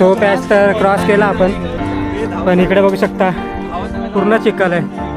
तो पॅच तर क्रॉस केला आपण पण इकडे बघू शकता पूर्ण चिखल आहे.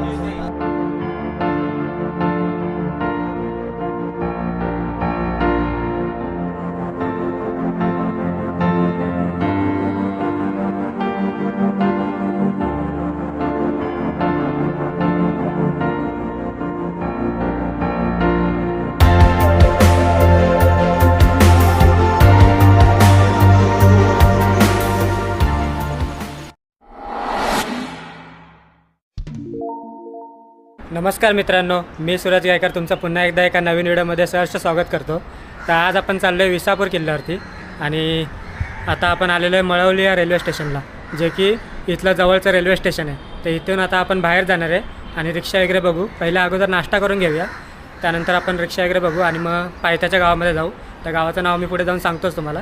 नमस्कार मित्रांनो मी सूरज गायकर तुमचं पुन्हा एकदा एका नवीन व्हिडिओमध्ये सहर्ष स्वागत करतो. तर आज आपण चाललो आहे विसापूर किल्ल्यावरती आणि आता आपण आलेलो आहे मळवली या रेल्वे स्टेशनला जे की इथलं जवळचं रेल्वे स्टेशन आहे. तर इथून आता आपण बाहेर जाणार आहे आणि रिक्षा वगैरे बघू. पहिल्या अगोदर नाश्ता करून घेऊया. त्यानंतर आपण रिक्षा वगैरे बघू आणि मग पायथ्याच्या गावामध्ये जाऊ. त्या गावाचं नाव मी पुढे जाऊन सांगतोच तुम्हाला.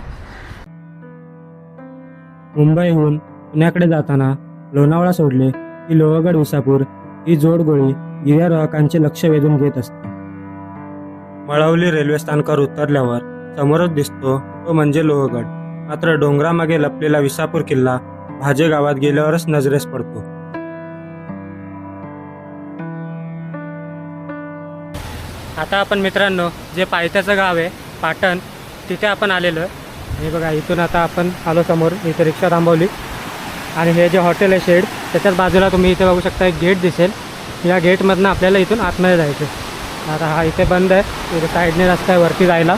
मुंबईहून पुण्याकडे जाताना लोणावळा सोडले की लोहगड विसापूर ही जोडगोळी गिर्यारोहकांचे लक्ष वेधून घेत असते. मळवली रेल्वे स्थानकावर उतरल्यावर समोरच दिसतो तो म्हणजे लोहगड. मात्र डोंगरामागे लपलेला विसापूर किल्ला भाजे गावात गेल्यावरच नजरेस पडतो. आता आपण मित्रांनो जे पायथ्याचं गाव आहे पाटण तिथे आपण आलेलो आहे. हे बघा इथून आता आपण आलो समोर इथे रिक्षा थांबवली. आणि हे जे हॉटेल आहे शेड त्याच्याच बाजूला तुम्ही इथे बघू शकता एक गेट दिसेल. या गेटमधनं आपल्याला इथून आतमध्ये जायचं आहे. आता हा इथे बंद आहे. इथे साईडने रस्ता आहे वरती जायला.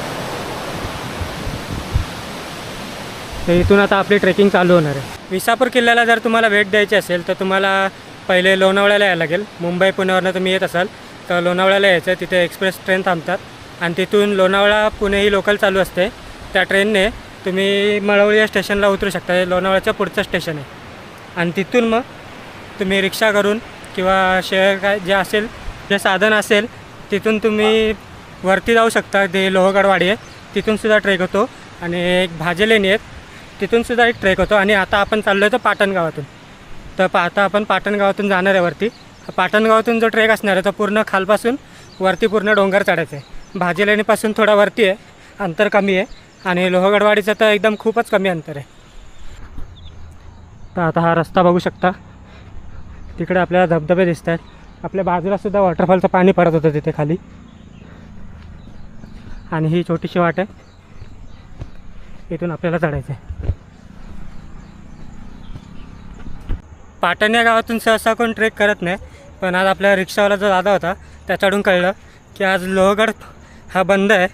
तर इथून आता आपली ट्रेकिंग चालू होणार आहे. विसापूर किल्ल्याला जर तुम्हाला भेट द्यायची असेल तर तुम्हाला पहिले लोणावळ्याला यायला लागेल. मुंबई पुण्यावरनं तुम्ही येत असाल तर लोणावळ्याला यायचं. तिथे एक्सप्रेस ट्रेन थांबतात. आणि तिथून लोणावळा पुणे ही लोकल चालू असते. त्या ट्रेनने तुम्ही मळवळी या स्टेशनला उतरू शकता. हे लोणावळ्याचं पुढचं स्टेशन आहे. आणि तिथून मग तुम्ही रिक्षा करून किंवा शेअर काय जे असेल जे साधन असेल तिथून तुम्ही वरती जाऊ शकता. ते लोहगडवाडी आहे. तिथूनसुद्धा ट्रेक होतो. आणि एक भाजेलेणी आहेत तिथूनसुद्धा एक ट्रेक होतो. आणि आता आपण चाललो आहे तर पाटण गावातून. तर पा आता आपण पाटण गावातून जाणार आहे वरती. पाटण गावातून जो ट्रेक असणार आहे तो पूर्ण खालपासून वरती पूर्ण डोंगर चढायचं आहे. भाजेलेणीपासून थोडा वरती आहे. अंतर कमी आहे. आणि लोहगडवाडीचं तर एकदम खूपच कमी अंतर आहे. तर आता हा रस्ता बघू शकता. तिकडे आपल्याला धबधबे दिसत आहेत आपल्या बाजूलासुद्धा वॉटरफॉलचं पाणी पडत होतं तिथे खाली. आणि ही छोटीशी वाट आहे. इथून आपल्याला चढायचं आहे पाटण या गावातून सहसा कोण ट्रेक करत नाही पण आज आपल्या रिक्षावाला जो दादा होता त्याच्याकडून कळलं की आज लोहगड हा बंद आहे.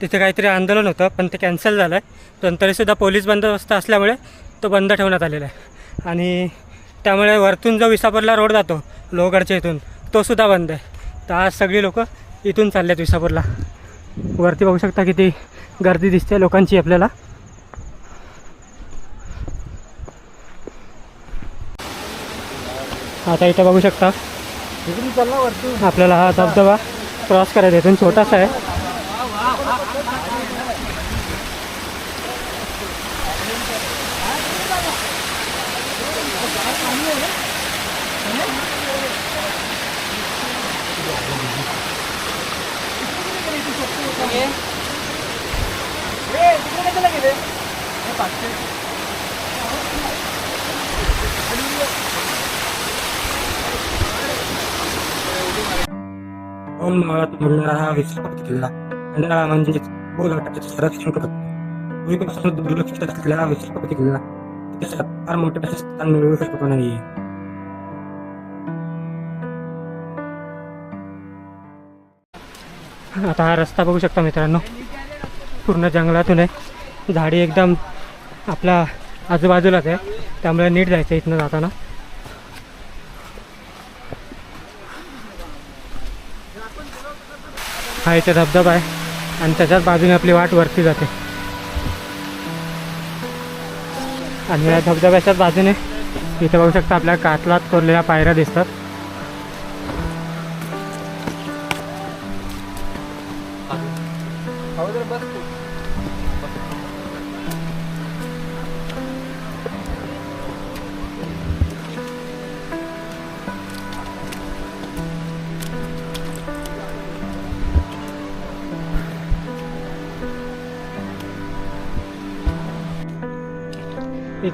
तिथे काहीतरी आंदोलन होतं पण ते कॅन्सल झालं आहे पण तरीसुद्धा पोलीस बंदोबस्त असल्यामुळे तो बंद ठेवण्यात आलेला आहे. आणि त्यामुळे वरतून जो विसापूरला रोड जातो लोहगडच्या इथून तोसुद्धा बंद आहे. तर आज सगळी लोक इथून चालले आहेत विसापूरला. वरती बघू शकता किती गर्दी दिसते लोकांची आपल्याला. आता इथं बघू शकता आपल्याला हा धबधबा क्रॉस करायचा इथून छोटासा आहे. दोन माळात मिळणारा हा विसापूर किल्ला खंडाळा म्हणजेच करतो पूर्वीपासून दुर्लक्षित असलेला हा किल्ला इतिहासात फार मोठे स्थान मिळवू शकतो आता हा रस्ता बघू शकता मित्रांनो. पूर्ण जंगलातून आहे. झाडी एकदम आपल्या आजूबाजूलाच आहे. त्यामुळे नीट जायचं इथनं जाताना. हा इथे धबधबा आहे. आणि त्याच्याच बाजूने आपली वाट वरती जाते. आणि या धबधब्याच्याच बाजूने इथे बघू शकता आपल्या कातलात कोरलेल्या पायऱ्या दिसतात.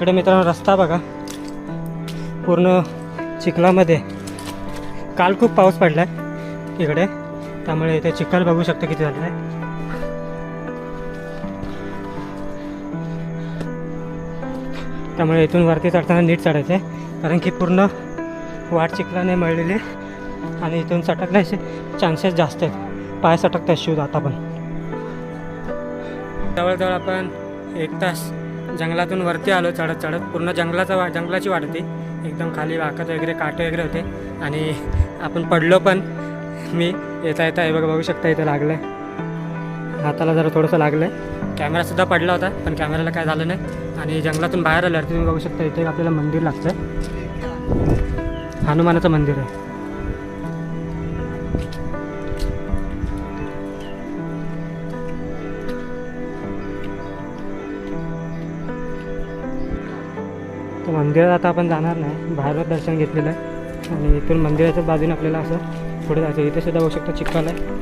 इकडे मित्रांनो रस्ता बघा. पूर्ण चिखलामध्ये. काल खूप पाऊस पडला आहे इकडे. त्यामुळे इथे चिखल बघू शकतो किती झालेला आहे. त्यामुळे इथून वरती चढताना नीट चढायचं आहे कारण की पूर्ण वाट चिखलाने मळलेली आणि इथून सटकण्याचे चान्सेस जास्त आहेत. पाय सटकतात शूज आता पण. जवळजवळ आपण एक तास जंगलातून वरती आलो चढत चढत. पूर्ण जंगलाचा वा जंगलाची वाट होती. एकदम खाली वाकत वगैरे काटे वगैरे होते. आणि आपण पडलो पण मी येता येता हे बघा बघू शकता इथं लागलं आहे हाताला जरा थोडंसं लागलं आहे कॅमेरासुद्धा पडला होता पण कॅमेऱ्याला काय झालं नाही. आणि जंगलातून बाहेर आल्यावर तुम्ही बघू शकता इथे आपल्याला मंदिर लागतं हनुमानाचं मंदिर आहे. तर मंदिरात आता आपण जाणार नाही. बाहेरच दर्शन घेतलेलं आहे. आणि इथून मंदिराच्या बाजूने आपल्याला असं पुढे जायचं इथे सुद्धा होऊ शकतो चिखल आहे.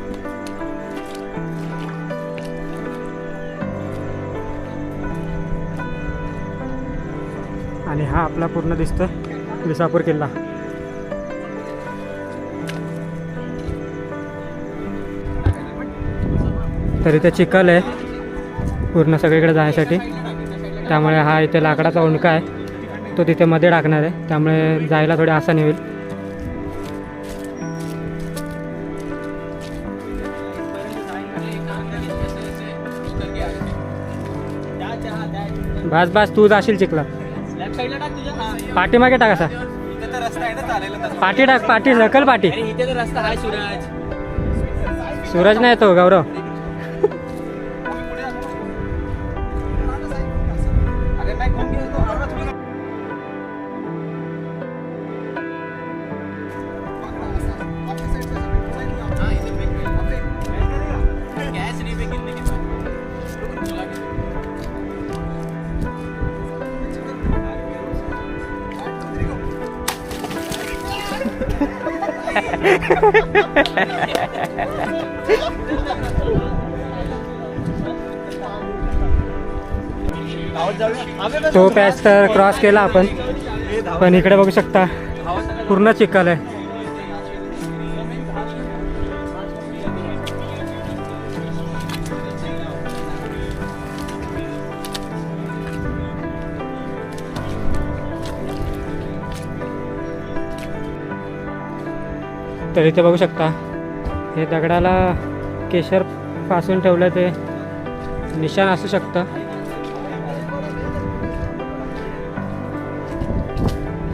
आणि हा आपला पूर्ण दिसतोय विसापूर किल्ला. तर इथे चिखल आहे पूर्ण सगळीकडे जाण्यासाठी. त्यामुळे हा इथे लाकडाचा उंडका आहे. तो तिथे मध्ये टाकणार आहे. त्यामुळे जायला थोडी आसानी होईल. बस बस तू जाशील चिखला पाठीमागे टाक असा. पाठी टाक पाठी ढकल पाठी. सूरज नाही तो गौरव. तो पॅच तर क्रॉस केला आपण. पण इकडे बघू शकता पूर्ण चिखल आहे. तर इथे बघू शकता. हे दगडाला केशर फासून ठेवलं ते. निशाण असू शकतं.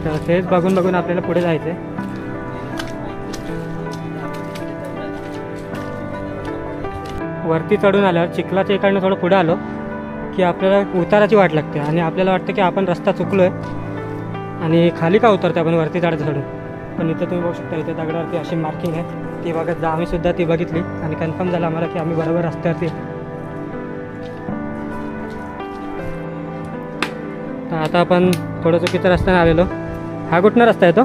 तर तेच बघून बघून आपल्याला पुढे जायचं आहे वरती चढून आल्यावर चिखलाच्या इकडनं थोडं पुढे आलो की आपल्याला उताराची वाट लागते आणि आपल्याला वाटतं की आपण रस्ता चुकलो आहे आणि खाली का उतरतो आपण वरती चढायचं चढून? पण इथं तुम्ही बघू शकता इथे दगडावरती अशी मार्किंग आहे ती बघत जा आम्ही सुद्धा ती बघितली आणि कन्फर्म झालं आम्हाला की आम्ही बरोबर रस्त्यावरती. तर आता आपण थोडं चुकीच्या रस्त्याने आलेलो. हा कुठनं रस्ता आहे तो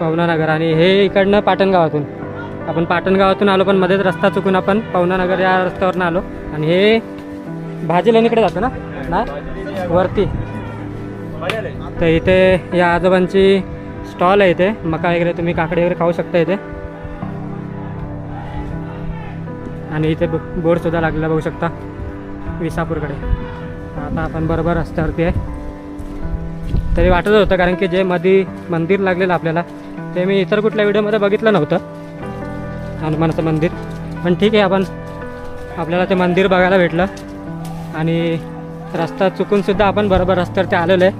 पवनानगर. आणि हे इकडनं पाटण गावातून आपण पाटण गावातून आलो पण मध्येच रस्ता चुकून आपण पवनानगर या रस्त्यावरनं आलो. आणि हे भाजी लेणीकडे जातो ना? वरती. तर इथे या आजोबांची स्टॉल आहे इथे. मका वगैरे तुम्ही काकडी वगैरे खाऊ शकता इथे. आणि इथे बोर्ड सुद्धा लागलेला बघू शकता. विसापूरकडे. आता आपण बरोबर रस्त्यावरती आहे. तरी वाटत होतं कारण की जे मध्ये मंदिर लागलेलं आपल्याला ते मी इतर कुठल्या व्हिडिओमध्ये बघितलं नव्हतं. हनुमानाचं मंदिर. पण ठीक आहे आपण आपल्याला ते मंदिर बघायला भेटलं. आणि रस्ता चुकून सुद्धा आपण बरोबर रस्त्यावरती आलेलो आहे.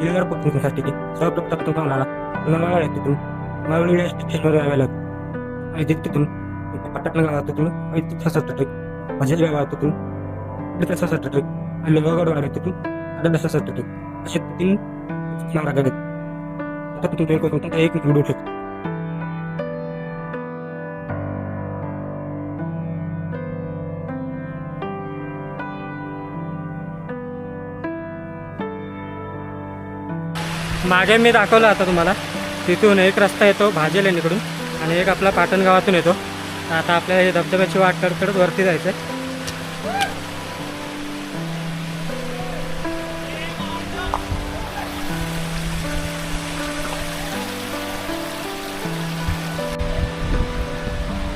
इलेगार पकडण्यासाठी सर्वप्रथम तुम्हाला लोणावळा आहे तिथून. मावळी स्टेशनवर यावे लागतं आणि तिथून पटकन गावातून आणि तिथं सस्ता ट्रेक भजेल गावातून तिथं सस्ता ट्रेक आणि लोहगड गाडी तिथून. आता ट्रेक असे तीन मार्ग आहेत. आता तुम्ही कोणता एक निवडू शकतो. मागे मी दाखवला आता तुम्हाला. तिथून एक रस्ता येतो भाजी लेणीकडून आणि एक आपला पाटण गावातून येतो. आता आपल्या हे धबधब्याची वाट करत करत वरती जायचं आहे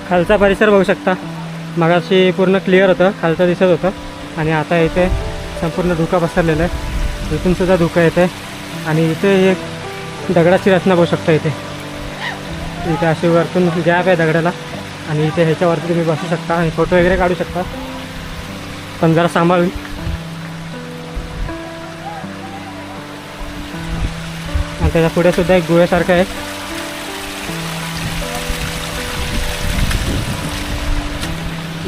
खालचा परिसर बघू शकता. मगाशी पूर्ण क्लिअर होतं खालचं दिसत होतं. आणि आता इथे संपूर्ण धुका पसरलेलं आहे. इथूनसुद्धा धुका येते आहे आणि इथे एक दगडाची रचना बघू शकता इथे. इथे अशी वरतून गॅप आहे दगडाला. आणि इथे ह्याच्यावरती तुम्ही बसू शकता आणि फोटो वगैरे काढू शकता. पण जरा सांभाळून. आणि त्याच्या पुढे सुद्धा एक गुळ्यासारखं आहे.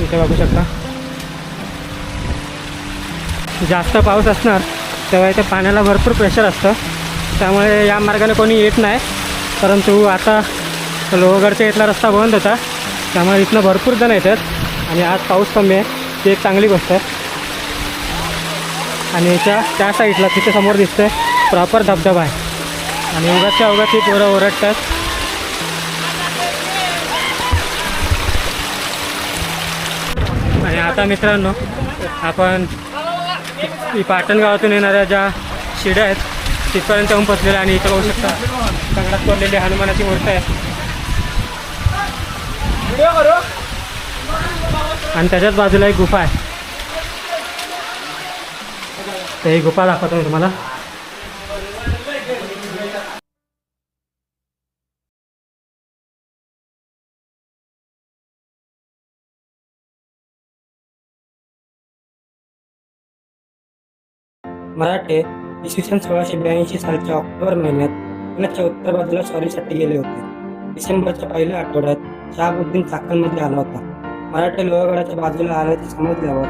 इथे बघू शकता. जास्त पाऊस असणार तेव्हा इथे पाण्याला भरपूर प्रेशर असतं. त्यामुळे या मार्गाने कोणी येत नाही. परंतु आता लोहगडच्या इथला रस्ता बंद होता. त्यामुळे इथनं भरपूर जण येतात. आणि आज पाऊस कमी आहे. ती एक चांगली गोष्ट आहे. आणि याच्या त्या साईडला तिथे समोर दिसतंय प्रॉपर धबधबा आहे. आणि उगाच्या उगाच ती पोरं ओरडतात. आणि आता मित्रांनो आपण पाटण गावातून येणाऱ्या ज्या शिड्या आहेत तिथपर्यंत येऊन बसलेल्या आणि इथं बघू शकता दगडात पडलेली हनुमानाची मूर्त आहे. आणि त्याच्याच बाजूला एक गुफा आहे. तर ही गुफा दाखवतो मी तुम्हाला. मराठे इसवी सन सोळाशे ब्याऐंशी सालच्या ऑक्टोबर महिन्यात पुण्याच्या उत्तर बाजूला स्वारीसाठी गेले होते. डिसेंबरच्या पहिल्या आठवड्यात शहाबुद्दीन चाकणमध्ये आला होता. मराठे लोहगडाच्या बाजूला आल्याचे समजल्यावर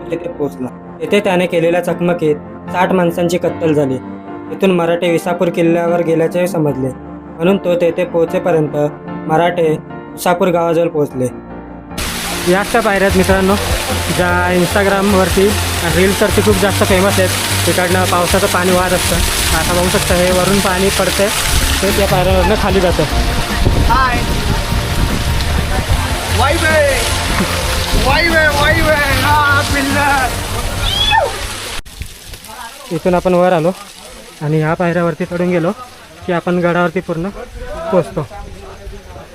तो तिथे पोहोचला. तेथे त्याने केलेल्या चकमकीत साठ माणसांची कत्तल झाली. तिथून मराठे विसापूर किल्ल्यावर गेल्याचे समजले. म्हणून तो तेथे पोहोचेपर्यंत मराठे विसापूर गावाजवळ पोहोचले. याच्या पायऱ्यात मित्रांनो ज्या इंस्टाग्रामवरती रील्सवरती खूप जास्त फेमस आहेत. तिकडनं पावसाचं पाणी वाहत असतं. आता बघू शकता हे वरून पाणी पडते ते त्या पायऱ्यावरनं खाली जातं. हाय इथून आपण वर आलो आणि ह्या पायऱ्यावरती चढून गेलो की आपण गडावरती पूर्ण पोचतो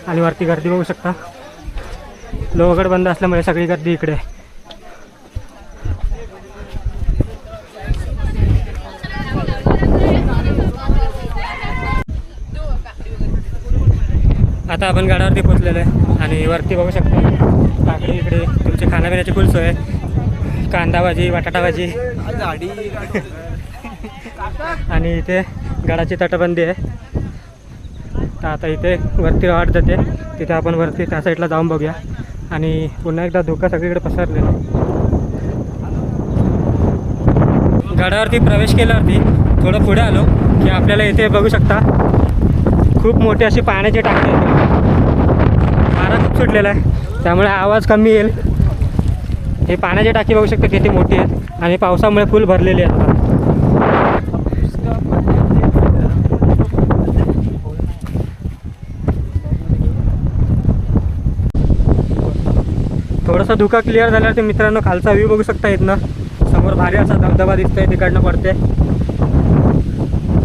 आणि वरती गर्दी बघू शकता. लोहगड बंद असल्यामुळे सगळी गर्दी इकडे आहे. आता आपण गडावरती पोचलेलो आहे आणि वरती बघू शकतो. काकडी इकडे. तुमची खाण्यापिण्याची फुल सोय. आहे. कांदा भाजी बटाटा भाजी. आणि इथे गडाची तटबंदी आहे. तर आता इथे वरती वाट जाते. तिथे आपण वरती त्या साईडला जाऊन बघूया. आणि पुन्हा एकदा धोका सगळीकडे पसरलेला गडावरती प्रवेश केल्यावरती थोडं पुढे आलो की आपल्याला इथे बघू शकता. खूप मोठी अशी पाण्याची टाकी आहे. चारा खूप सुटलेला आहे. त्यामुळे आवाज कमी येईल. हे पाण्याची टाकी बघू शकता किती मोठी आहे आणि पावसामुळे फुल भरलेली आहे थोडंसं धुका क्लिअर झाल्यावर ते मित्रांनो खालचा व्ह्यू बघू शकता इथनं. समोर भारी असा धबधबा दिसतोय तिकडनं पडते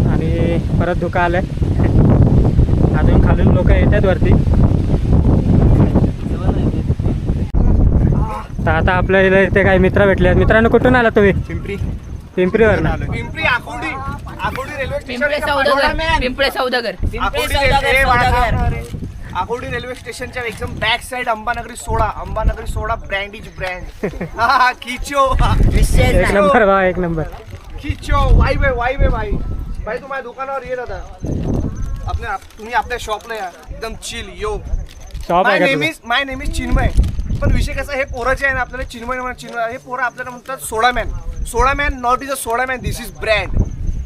आणि परत धुका आलाय. अजून खालून लोक येत आहेत वरती. तर आता आपल्या इथं इथे काही मित्र भेटले आहेत. मित्रांनो कुठून आला तुम्ही? पिंपरी. पिंपरीवर ना Pimpri Akurdi. Akurdi railway Pimple station Saudagar. Pimple Saudagar. Akurdi railway स्टेशनच्या एकदम back side Ambanagari soda Ambanagari soda brand is brand हा खिचो. एक नंबर बा एक नंबर. खिचो. वाईवे वाईवे भाई. भाई तुम्हाला दुकानावर ये दादा आपल्या तुम्ही आपल्या शॉपला या. एकदम chill yo shop my name? Is my name is Chinmay. पण विषय कसा हे पोराचे आहे ना आपल्याला चिन्मय म्हणा चिन्मय हे पोरं आपल्याला म्हणतात soda man soda man not is a soda man this is brand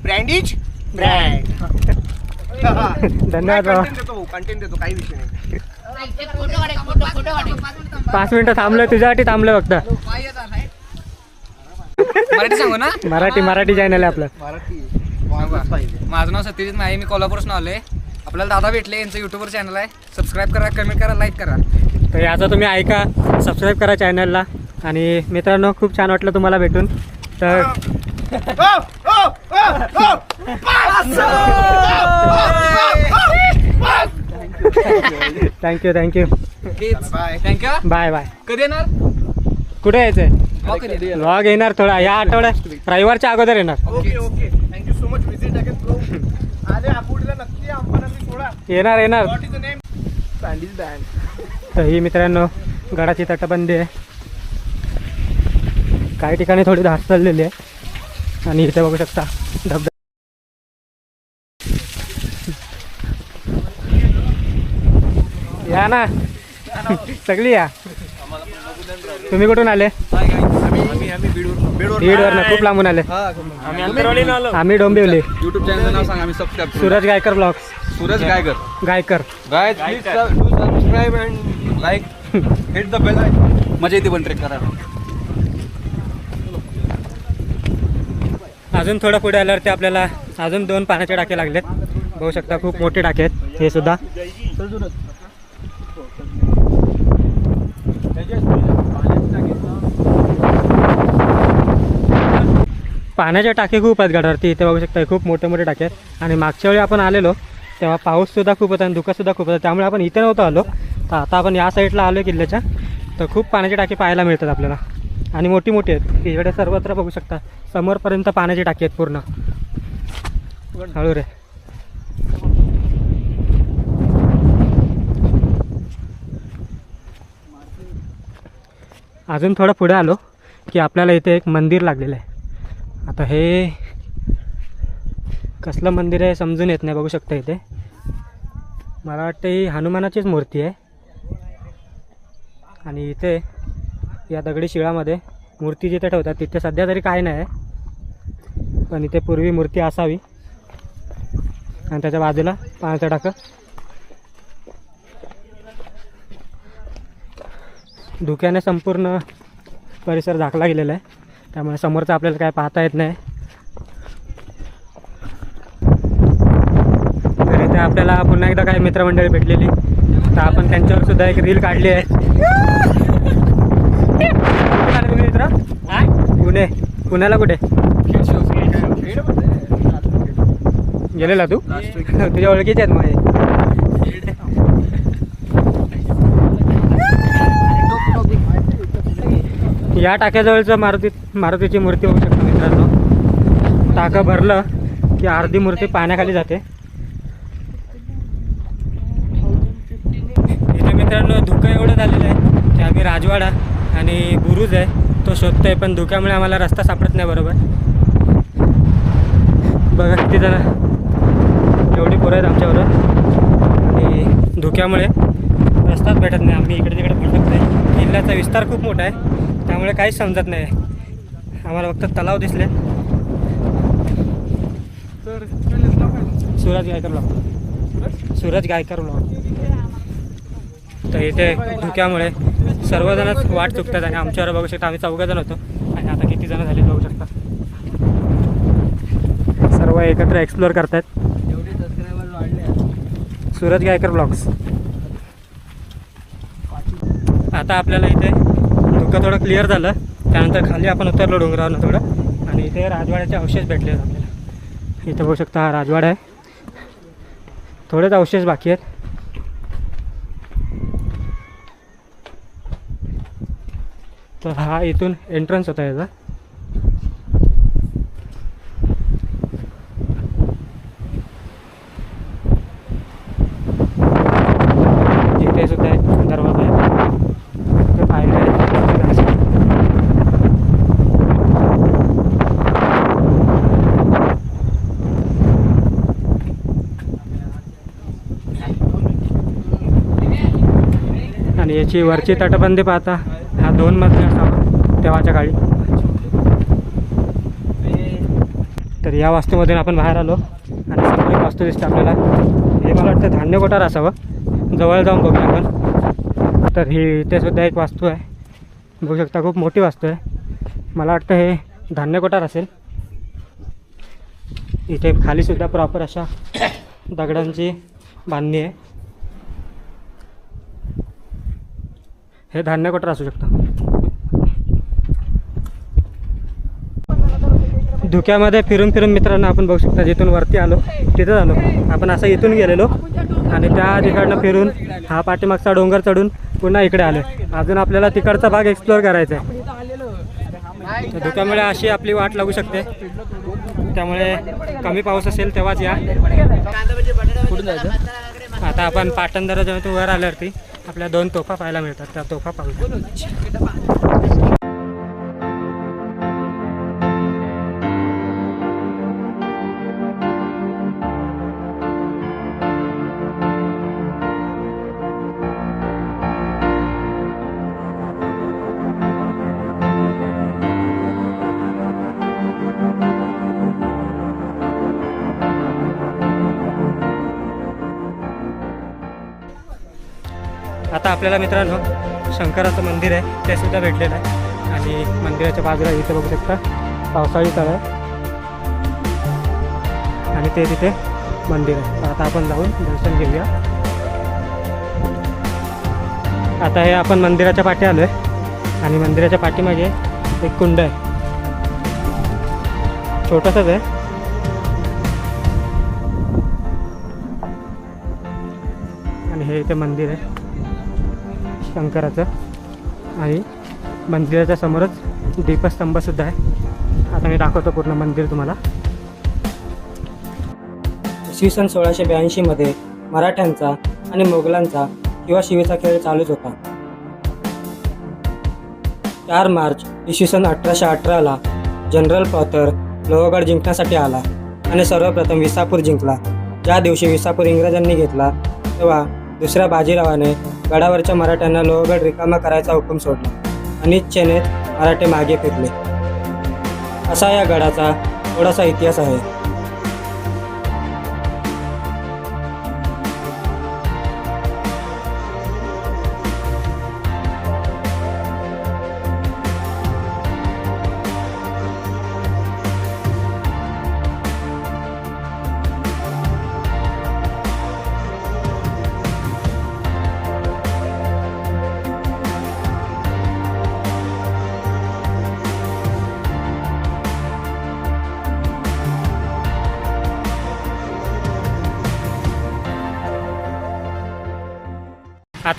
brand is brand धन्यवाद बाबा. कंटेंट देतो कंटेंट देतो काही विषय नाही. पाच मिनिटं थांबलोय तुझ्यासाठी थांबलोय फक्त. मराठी सांगू ना? मराठी मराठी चॅनल आहे आपलं. माझं नाव सत्यजित माहे मी कोल्हापूरसून आलोय. आपल्याला दादा भेटले यांचं युट्यूबवर चॅनल आहे. सबस्क्राईब करा कमेंट करा लाईक करा. तर याचा तुम्ही ऐका सबस्क्राईब करा चॅनलला आणि मित्रांनो खूप छान वाटलं तुम्हाला भेटून. तर thank you thank you bye thank you bye bye कधी येणार? कुठे यायचंय? कधी येणार? व्लॉग येणार थोडा. या आठवड्यात रविवारच्या अगोदर येणार. Okay okay thank you so much visit again bro आले आपुडीला नक्की आम्हाला सोडा. येणार येणार. What is the name Sandy's band तर ही मित्रांनो गडाची तटबंदी आहे. काही ठिकाणी थोडी धाड चाललेली आहे. आणि इथे बघू शकता धबधबा. या ना. सगळी या. तुम्ही कुठून आले? बीडवरनं. खूप लांबून आले. आम्ही डोंबिवली. युट्यूब चॅनलचं नाव सांग आम्ही subscribe Suraj Gaikar vlogs. Suraj Gaikar. Gaikar. Guy please do like hit the bell मजा येते पण ट्रेक करायला. अजून थोडं पुढे आल्यावरती आपल्याला अजून दोन पाण्याचे टाके लागलेत. बघू शकता खूप मोठे टाके आहेत. हे सुद्धा. पाण्याचे टाके खूप आहेत गडावरती. इथे बघू शकता खूप मोठे मोठे टाके आहेत. आणि मागच्या वेळी आपण आलेलो तेव्हा पाऊससुद्धा खूप होता आणि दुःखसुद्धा खूप होता. त्यामुळे आपण इथे नव्हतो आलो. तर आता आपण या साईडला आलो किल्ल्याच्या. तर खूप पाण्याचे टाके पाहायला मिळतात आपल्याला. आणि मोठी मोठी आहेत. इकडे सर्वत्र बघू शकता. समोरपर्यंत पाण्याची टाकी आहेत पूर्ण. हळू रे. अजून थोडं पुढे आलो की आपल्याला इथे एक मंदिर लागलेलं आहे. आता हे कसलं मंदिर आहे समजून येत नाही. बघू शकता इथे. मला वाटतं ही हनुमानाचीच मूर्ती आहे. आणि इथे या दगडी शिळामध्ये मूर्ती जिथे ठेवतात तिथे सध्या तरी काय नाही आहे. पण इथे पूर्वी मूर्ती असावी. आणि त्याच्या बाजूला पाण्याचं टाकं. धुक्याने संपूर्ण परिसर झाकला गेलेला आहे. त्यामुळे समोरचं आपल्याला काय पाहता येत नाही. तर इथे आपल्याला पुन्हा एकदा काही मित्रमंडळी भेटलेली. तर आपण त्यांच्यावर सुद्धा एक रील काढली आहे. तुम्ही मित्र पुणे. पुण्याला कुठे? गेलेला तू? तुझ्या ओळखीचे आहेत मग हे. या टाक्याजवळचं मारुती मारुतीची मूर्ती होऊ शकतो मित्रांनो. टाकं भरलं की अर्धी मूर्ती पाण्याखाली जाते इथे मित्रांनो धुकं एवढं झालेलं आहे की आम्ही राजवाडा आणि बुरुज आहे तो शोधतोय पण धुक्यामुळे आम्हाला रस्ता सापडत नाही बरोबर. बघा किती जण एवढी पोरं आहेत आमच्याबरोबर आणि धुक्यामुळे रस्ताच भेटत नाही. आम्ही इकडे तिकडे भटकतोय किल्ल्याचा विस्तार खूप मोठा आहे. त्यामुळे काहीच समजत नाही. आम्हाला फक्त तलाव दिसले. सूरज गायकर ब्लॉग सूरज गायकर ब्लॉग तर इथे धुक्यामुळे सर्वजणच वाट चुकतात आणि आमच्यावर बघू शकता आम्ही चौघजण होतो. आणि आता किती जण झाले बघू शकता. सर्व एकत्र एक्सप्लोअर करतात सूरज गायकर ब्लॉग्स आता आपल्याला इथे धुकं थोडं क्लिअर झालं. त्यानंतर खाली आपण उतरलो डोंगरावरनं थोडं. आणि इथे राजवाड्याचे अवशेष भेटले आहेत आपल्याला. इथे बघू शकता हा राजवाडा आहे. थोडेच अवशेष बाकी आहेत. तर हा इथून एंट्रन्स होता याचा. इथे सुद्धा एक दरवाजा आहे. इथे आहेत. आणि याची वरची तटबंदी पाहता. दोन मजली असावा तेव्हाच्या काळी. तर या वास्तूमधून आपण बाहेर आलो आणि समोर एक वास्तू दिसते आपल्याला. हे मला वाटतं धान्य कोठार असावं. जवळ जाऊन बघूया आपण. तर ही इथे सुद्धा एक वास्तू आहे. बघू शकता खूप मोठी वास्तू आहे. मला वाटतं हे धान्य कोठार असेल. इथे खालीसुद्धा प्रॉपर अशा दगडांची बांधणी आहे. हे धान्य कोठार असू शकतं. धुक्यामध्ये फिरून फिरून मित्रांनो आपण बघू शकता जिथून वरती आलो तिथं आलो. आपण असं इथून गेलेलो आणि त्या ठिकाणं फिरून हा पाठीमागचा डोंगर चढून पुन्हा इकडे आलो अजून आपल्याला तिकडचा भाग एक्सप्लोअर करायचा आहे. तर धुक्यामुळे अशी आपली वाट लागू शकते. त्यामुळे कमी पाऊस असेल तेव्हाच या. कुठून जायचं? आता आपण पाटण दरवाजातून वर आल्यावरती आपल्या दोन तोफा पाहायला मिळतात. त्या तोफा पाहूया. आपल्याला मित्रांनो शंकराचं मंदिर आहे ते सुद्धा भेटलेलं आहे. आणि मंदिराच्या बाजूला इथे बघू शकता पावसाळी तळ आहे. आणि ते तिथे मंदिर आहे. आता आपण जाऊन दर्शन घेऊया. आता हे आपण मंदिराच्या पाठी आलो आहे आणि मंदिराच्या पाठीमागे एक कुंड आहे. छोटंसंच आहे. आणि हे इथे मंदिर आहे. शंकराचं आणि मंदिराच्या समोरच दीपस्तंभसुद्धा आहे. आता मी दाखवतो पूर्ण मंदिर तुम्हाला. इसवी सन सोळाशे ब्याऐंशीमध्ये मराठ्यांचा आणि मोगलांचा किंवा शिवेचा खेळ चालूच होता. चार मार्च इसवी सन अठराशे अठराला जनरल पॉथर लोहगड जिंकण्यासाठी आला आणि सर्वप्रथम विसापूर जिंकला. ज्या दिवशी विसापूर इंग्रजांनी घेतला तेव्हा दुसऱ्या बाजीरावाने गडावरच्या मराठ्यांना लोहगड रिकामा करायचा हुकूम सोडला. अनिच्छेने मराठे मागे फिरले. असा या गडाचा थोडासा इतिहास आहे.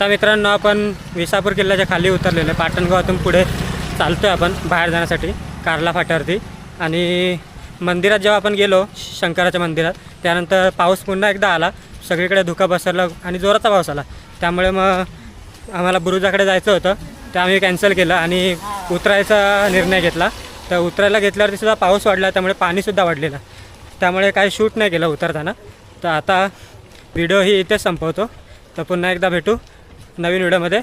आता मित्रांनो आपण विसापूर किल्ल्याच्या खाली उतरलेलो आहे. पाटणगावातून पुढे चालतो आहे आपण बाहेर जाण्यासाठी कारला फाट्यावरती. आणि मंदिरात जेव्हा आपण गेलो शंकराच्या मंदिरात त्यानंतर पाऊस पुन्हा एकदा आला. सगळीकडे धुका बसरला आणि जोराचा पाऊस आला. त्यामुळे मग आम्हाला बुरुजाकडे जायचं होतं. ते आम्ही कॅन्सल केलं आणि उतरायचा निर्णय घेतला. तर उतरायला घेतल्यावरती सुद्धा पाऊस वाढला त्यामुळे पाणीसुद्धा वाढलेलं. त्यामुळे काही शूट नाही केलं उतरताना. तर आता व्हिडिओ ही इथेच संपवतो. तर पुन्हा एकदा भेटू. नवीन व्हिडिओमध्ये